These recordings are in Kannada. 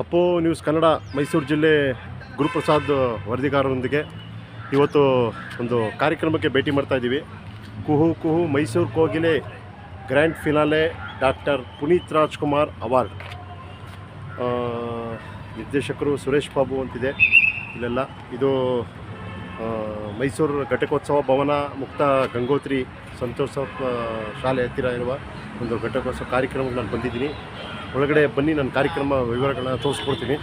ಅಪ್ಪೋ ನ್ಯೂಸ್ ಕನ್ನಡ, ಮೈಸೂರು ಜಿಲ್ಲೆ ಗುರುಪ್ರಸಾದ್ ವರದಿಗಾರರೊಂದಿಗೆ ಇವತ್ತು ಒಂದು ಕಾರ್ಯಕ್ರಮಕ್ಕೆ ಭೇಟಿ ಮಾಡ್ತಾಯಿದ್ದೀವಿ Kuhu Kuhu Mysuru Kogile grand finale doctor Puneeth Rajkumar award. ನಿರ್ದೇಶಕರು ಸುರೇಶ್ ಬಾಬು ಅಂತಿದೆ. ಇಲ್ಲೆಲ್ಲ ಇದು ಮೈಸೂರು ಘಟಕೋತ್ಸವ ಭವನ ಮುಕ್ತ ಗಂಗೋತ್ರಿ ಸಂತೋಷ ಶಾಲೆ ಹತ್ತಿರ ಇರುವ ಒಂದು ಘಟಕೋತ್ಸವ ಕಾರ್ಯಕ್ರಮಕ್ಕೆ ನಾನು ಬಂದಿದ್ದೀನಿ. ಒಳಗಡೆ ಬನ್ನಿ ನನ್ನ ಕಾರ್ಯಕ್ರಮ ವಿವರಗಳನ್ನ ತೋರಿಸ್ಕೊಡ್ತೀನಿ.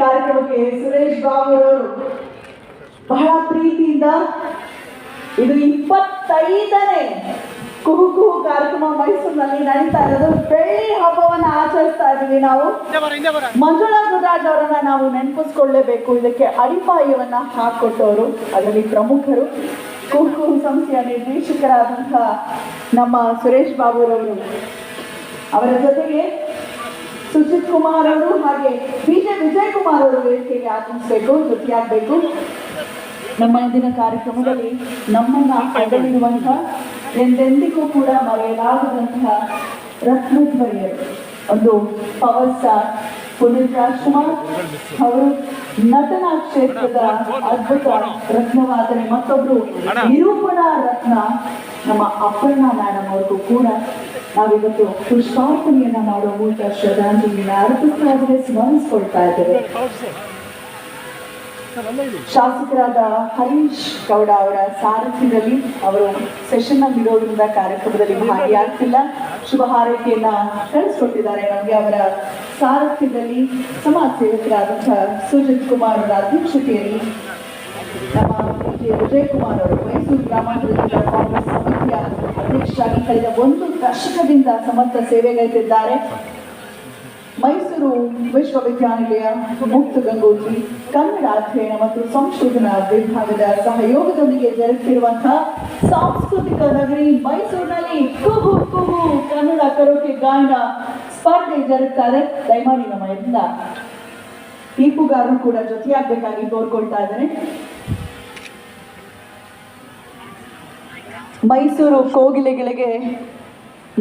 ಕಾರ್ಯಕ್ರಮಕ್ಕೆ ಸುರೇಶ್ ಬಾಬು ಅವರು ಬಹಳ ಪ್ರೀತಿಯಿಂದ ಇದು ಇಪ್ಪತ್ತೈದನೇ ಕುಹು ಕುಹು ಕಾರ್ಯಕ್ರಮ ಮೈಸೂರಿನಲ್ಲಿ ನಡೀತಾ ಇರೋದು. ಬೆಳ್ಳಿ ಹಬ್ಬವನ್ನು ಆಚರಿಸ್ತಾ ಇದ್ದೀವಿ ನಾವು. ಮಂಜುಳಾ ಗುರುರಾಜ್ ಅವರನ್ನ ನಾವು ನೆನಪಿಸ್ಕೊಳ್ಳೇಬೇಕು. ಇದಕ್ಕೆ ಅಡಿಪಾಯವನ್ನ ಹಾಕೊಟ್ಟವರು ಅದರಲ್ಲಿ ಪ್ರಮುಖರು. ಕುಹುಕು ಕುಹು ಸಂಸ್ಥೆಯ ನಿರ್ದೇಶಕರಾದಂತಹ ನಮ್ಮ ಸುರೇಶ್ ಬಾಬುರವರು ಅವರ ಜೊತೆಗೆ ಸುಜಿತ್ ಕುಮಾರ್ ಅವರು ಹಾಗೆ ವಿಜಯ ವಿಜಯ್ ಕುಮಾರ್ ಅವರು ವೇದಿಕೆಗೆ ಆಗಮಿಸಬೇಕು ಜೊತೆಯಾಗಬೇಕು ನಮ್ಮ ಇಂದಿನ ಕಾರ್ಯಕ್ರಮದಲ್ಲಿ ನಮ್ಮನ್ನ ಅಗಲಿರುವಂತಹ ಎಂದೆಂದಿಗೂ ಕೂಡ ಮರೆಯಲಾಗದಂತಹ ರತ್ನಧ್ವರಿಯರು ಒಂದು ಪವರ್ ಸ್ಟಾರ್ ಪುನೀತ್ ರಾಜ್ಕುಮಾರ್ ಅವರು ನಟನಾ ಕ್ಷೇತ್ರದ ಅದ್ಭುತ ರತ್ನವಾದರೆ ಮತ್ತೊಬ್ರು ನಿರೂಪಣಾ ರತ್ನ ನಮ್ಮ ಅಪ್ಪಣ್ಣ ಮೇಡಮ್ ಅವ್ರಿಗೂ ಕೂಡ ನಾವಿವತ್ತು ಪುಷ್ಪಾರ್ಪಣೆಯನ್ನ ಮಾಡೋ ಮೂಲಕ ಶ್ರದ್ಧಾಂಜಲಿ ಅರ್ಪಿಸ್ತಾ ಇದ್ರೆ ಸ್ಮರಿಸ್ಕೊಳ್ತಾ ಇದ್ದೇವೆ. ಶಾಸಕರಾದ ಹರೀಶ್ ಗೌಡ ಅವರ ಸಾರಥ್ಯದಲ್ಲಿ ಅವರು ಸೆಷನ್ನಲ್ಲಿ ಕಾರ್ಯಕ್ರಮದಲ್ಲಿ ಭಾಗಿಯಾಗ್ತಿಲ್ಲ. ಶುಭ ಹಾರೈಕೆಯನ್ನ ಕಳಿಸ್ಕೊಟ್ಟಿದ್ದಾರೆ. ನಮಗೆ ಅವರ ಸಾರಥ್ಯದಲ್ಲಿ ಸಮಾಜ ಸೇವಕರಾದಂತಹ ಸುಜಿತ್ ಕುಮಾರ್ ಅವರ ಅಧ್ಯಕ್ಷತೆಯಲ್ಲಿ ನಮ್ಮ ವಿಜಯ್ ಕುಮಾರ್ ಅವರು ಮೈಸೂರು ಗ್ರಾಮಾಂತರ ಜಿಲ್ಲಾ ಕಾಂಗ್ರೆಸ್ ಸಮಿತಿಯ ಅಧ್ಯಕ್ಷರಾಗಿ ಕಳೆದ ಒಂದು ದಶಕದಿಂದ ಸಮರ್ಥ ಸೇವೆಗೈದಿದ್ದಾರೆ ಮೈಸೂರು ವಿಶ್ವವಿದ್ಯಾನಿಲಯ ಮುಕ್ತ ಗಂಗೋತ್ರಿ ಕನ್ನಡ ಅಧ್ಯಯನ ಮತ್ತು ಸಂಶೋಧನಾ ವಿಭಾಗದ ಸಹಯೋಗದೊಂದಿಗೆ ಜರುಗುತ್ತಿರುವಂತಹ ಸಾಂಸ್ಕೃತಿಕ ನಗರಿ ಮೈಸೂರಿನಲ್ಲಿ ಕುಹು ಕುಹು ಕನ್ನಡ ಕರೋಕೆ ಗಾಯನ ಸ್ಪರ್ಧೆ ಜರುಗ್ತಾ ಇದೆ ದಯಮಾಡಿ ನಮ್ಮ ಎಲ್ಲ ಕೂಡ ಜೊತೆಯಾಗಬೇಕಾಗಿ ಕೋರ್ಕೊಳ್ತಾ ಇದ್ದಾರೆ ಮೈಸೂರು ಕೋಗಿಲೆಗಳಿಗೆ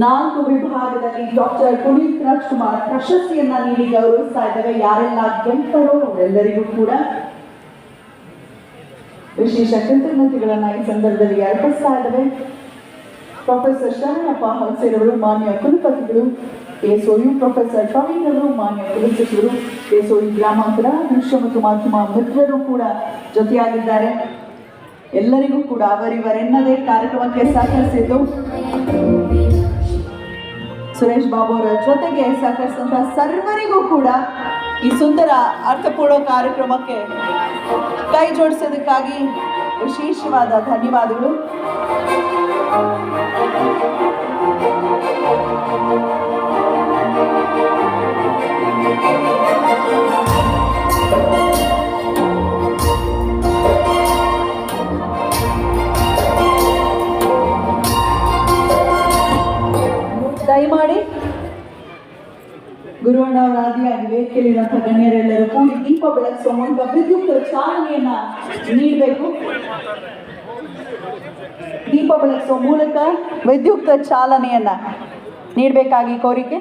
ನಾಲ್ಕು ವಿಭಾಗದಲ್ಲಿ ಡಾಕ್ಟರ್ ಪುನೀತ್ ರಾಜ್ಕುಮಾರ್ ಪ್ರಶಸ್ತಿಯನ್ನ ನೀಡಿ ಗೌರವಿಸ್ತಾ ಇದ್ದಾರೆ ಯಾರೆಲ್ಲ ಗೆಲ್ತಾರೋ ಅವರೆಲ್ಲರಿಗೂ ಕೂಡ ವಿಶೇಷ ಕೃತಜ್ಞತೆಗಳನ್ನ ಈ ಸಂದರ್ಭದಲ್ಲಿ ಅರ್ಪಿಸ್ತಾ ಇದ್ದಾರೆ ಪ್ರೊಫೆಸರ್ ಶರಣಪ್ಪ ಹಲಸೇರವರು ಮಾನ್ಯ ಕುಲಪತಿಗಳು, ಎಸ್ಒಯು ಪ್ರೊಫೆಸರ್ ಪ್ರವೀಣ್ ಅವರು ಮಾನ್ಯ ಕುಲಸಚಿವರು ಎಸ್ಒಯು ಗ್ರಾಮಾಂತರ ದೃಶ್ಯ ಮತ್ತು ಮಾಧ್ಯಮ ಮಿತ್ರರು ಕೂಡ ಜೊತೆಯಾಗಿದ್ದಾರೆ. ಎಲ್ಲರಿಗೂ ಕೂಡ ಅವರಿವರೆನ್ನದೇ ಕಾರ್ಯಕ್ರಮಕ್ಕೆ ಸಹಕರಿಸಿದ್ದು ಸುರೇಶ್ ಬಾಬು ಅವರ ಜೊತೆಗೆ ಸಹಕರಿಸಿದಂತಹ ಸರ್ವರಿಗೂ ಕೂಡ ಈ ಸುಂದರ ಅರ್ಥಪೂರ್ಣ ಕಾರ್ಯಕ್ರಮಕ್ಕೆ ಕೈ ಜೋಡಿಸೋದಕ್ಕಾಗಿ ವಿಶೇಷವಾದ ಧನ್ಯವಾದಗಳು. ಗುರುವಣ್ಣ ಅವರ ಆದಿಯಾಗಿ ವೇದಿಕೆಯಲ್ಲಿರುವಂತಹ ಗಣ್ಯರೆಲ್ಲರೂ ಕೂಡಿ ದೀಪ ಬೆಳಗಿಸುವ ಮೂಲಕ ವಿದ್ಯುತ್ ಚಾಲನೆಯನ್ನ ನೀಡಬೇಕು. ದೀಪ ಬೆಳಗಿಸುವ ಮೂಲಕ ವಿದ್ಯುತ್ ಚಾಲನೆಯನ್ನ ನೀಡಬೇಕಾಗಿ ಕೋರಿಕೆ.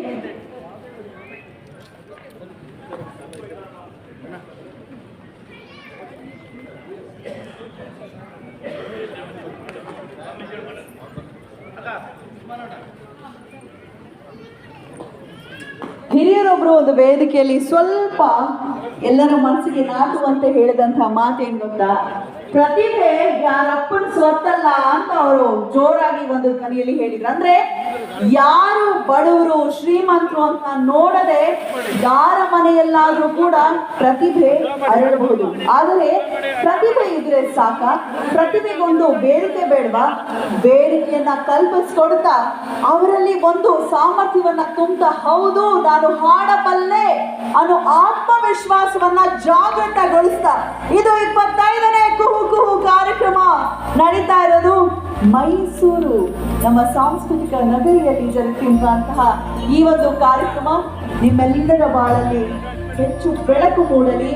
ಹಿರಿಯರೊಬ್ರು ಒಂದು ವೇದಿಕೆಯಲ್ಲಿ ಸ್ವಲ್ಪ ಎಲ್ಲರ ಮನಸ್ಸಿಗೆ ನಾಟುವಂತೆ ಹೇಳಿದಂತಹ ಮಾತೇನು ಗೊತ್ತಾ? ಪ್ರತಿಭೆ ಯಾರಪ್ಪನ ಸ್ವತ್ತಲ್ಲ ಅಂತ ಅವರು ಜೋರಾಗಿ ಒಂದು ಕನಿಯಲ್ಲಿ ಹೇಳಿದ್ರು. ಅಂದ್ರೆ ಯಾರು ಬಡವರು, ಶ್ರೀಮಂತರು ಅಂತ ನೋಡದೆ ಯಾರ ಮನೆಯಲ್ಲಾದ್ರೂ ಕೂಡ ಪ್ರತಿಭೆ ಅರಳಬಹುದು. ಆದರೆ ಪ್ರತಿಭೆ ಇದ್ರೆ ಸಾಕ. ಪ್ರತಿಭೆಗೊಂದು ಬೇಡಿಕೆ ಬೇಡವಾ? ಬೇಡಿಕೆಯನ್ನ ಕಲ್ಪಿಸ್ಕೊಡ್ತಾ ಅವರಲ್ಲಿ ಒಂದು ಸಾಮರ್ಥ್ಯವನ್ನ ತುಂಬ್ತಾ, ಹೌದು, ನಾನು ಹಾಡಬಲ್ಲೆ ಅನ್ನೋ ಆತ್ಮವಿಶ್ವಾಸವನ್ನ ಜಾಗೃತಗೊಳಿಸ್ತಾ. ಇದು ಇಪ್ಪತ್ತೈದನೇ ಕುಹು ಕುಹು ಕಾರ್ಯಕ್ರಮ. ನಡೀತಾ ಇರೋದು ಮೈಸೂರು. ನಮ್ಮ ಸಾಂಸ್ಕೃತಿಕ ನಗರಿಯಲ್ಲಿ ಜರುಗಿರುವಂತಹ ಈ ಒಂದು ಕಾರ್ಯಕ್ರಮ ನಿಮ್ಮೆಲ್ಲರ ಬಾಳಲ್ಲಿ ಹೆಚ್ಚು ಬೆಳಕು ಮೂಡಲಿ.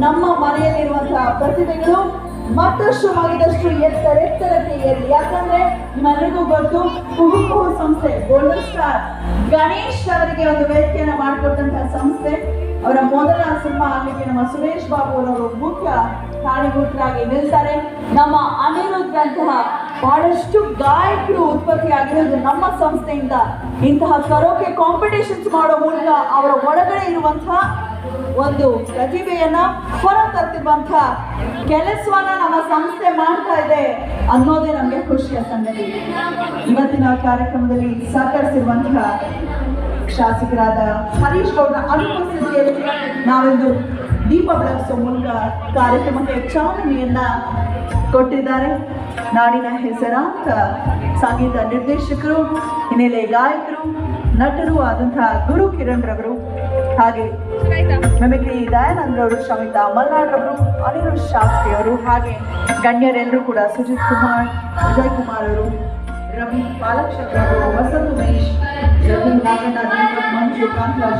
ನಮ್ಮ ಮನೆಯಲ್ಲಿರುವಂತಹ ಪ್ರತಿಭೆಗಳು ಮತ್ತಷ್ಟು ಮಾಡಿದಷ್ಟು ಎತ್ತರೆತ್ತರಕ್ಕೆ ಏರಿ. ಯಾಕಂದ್ರೆ ನಿಮ್ಮೆಲ್ಲರಿಗೂ ಗೊತ್ತು ಕುಹುಕು ಕುಹು ಸಂಸ್ಥೆ ಗೋಲ್ಡನ್ ಸ್ಟಾರ್ ಗಣೇಶ್ ಅವರಿಗೆ ಒಂದು ವೇದಿಕೆಯನ್ನ ಮಾಡಿಕೊಟ್ಟಂತಹ ಸಂಸ್ಥೆ. ಅವರ ಮೊದಲ ಸಿನಿಮಾ ಆಗ್ಲಿಕ್ಕೆ ನಮ್ಮ ಸುರೇಶ್ ಬಾಬು ಅವರು ಮುಖ್ಯ ಕಾರಣೀಭೂತರಾಗಿ ನಿಲ್ತಾರೆ. ನಮ್ಮ ಅನಿರುದ್ಧಂತಹ ಬಹಳಷ್ಟು ಗಾಯಕರು ಉತ್ಪತ್ತಿ ಆಗಿರೋದು ನಮ್ಮ ಸಂಸ್ಥೆಯಿಂದ. ಇಂತಹ ಕರೋಕೆ ಕಾಂಪಿಟೇಷನ್ಸ್ ಮಾಡೋ ಮೂಲಕ ಅವರ ಒಳಗಡೆ ಇರುವಂತಹ ಒಂದು ಪ್ರತಿಭೆಯನ್ನ ಹೊರ ಕೆಲಸವನ್ನ ನಮ್ಮ ಸಂಸ್ಥೆ ಮಾಡ್ತಾ ಇದೆ ಅನ್ನೋದೇ ನಮಗೆ ಖುಷಿಯ ಸಂಗತಿ. ಇವತ್ತಿನ ಕಾರ್ಯಕ್ರಮದಲ್ಲಿ ಸಹಕರಿಸಿರುವಂತಹ ಶಾಸಕರಾದ ಹರೀಶ್ ಗೌಡ ಅನುಪಸ್ಥಿತಿಯಲ್ಲಿ ನಾವೊಂದು ದೀಪ ಬೆಳಗಿಸುವ ಮೂಲಕ ಕಾರ್ಯಕ್ರಮಕ್ಕೆ ಚಾಲನೆಯನ್ನ ಕೊಟ್ಟಿದ್ದಾರೆ. ನಾಡಿನ ಹೆಸರಾಂತ ಸಂಗೀತ ನಿರ್ದೇಶಕರು, ಹಿನ್ನೆಲೆ ಗಾಯಕರು, ನಟರು ಆದಂತಹ ಗುರು ಕಿರಣ್ ರವರು, ಹಾಗೆ ಮೆಮಿಕ್ರಿ ದಯಾನಂದ್ ರವರು, ಶಮಿತಾ ಮಲ್ನಾಡ್ ರವರು ಅನಿರುದ್ ಶಾಸ್ತ್ರಿ ಅವರು, ಹಾಗೆ ಗಣ್ಯರೆಲ್ಲರೂ ಕೂಡ ಸುಜಿತ್ ಕುಮಾರ್, ವಿಜಯ್ ಕುಮಾರ್ ಅವರು, ರವಿ ಪಾಲಕ್ಷೇತ್ರ ಅವರು, ವಸಂತ್ ಉಮೇಶ್ ರಘು ಮಂಜು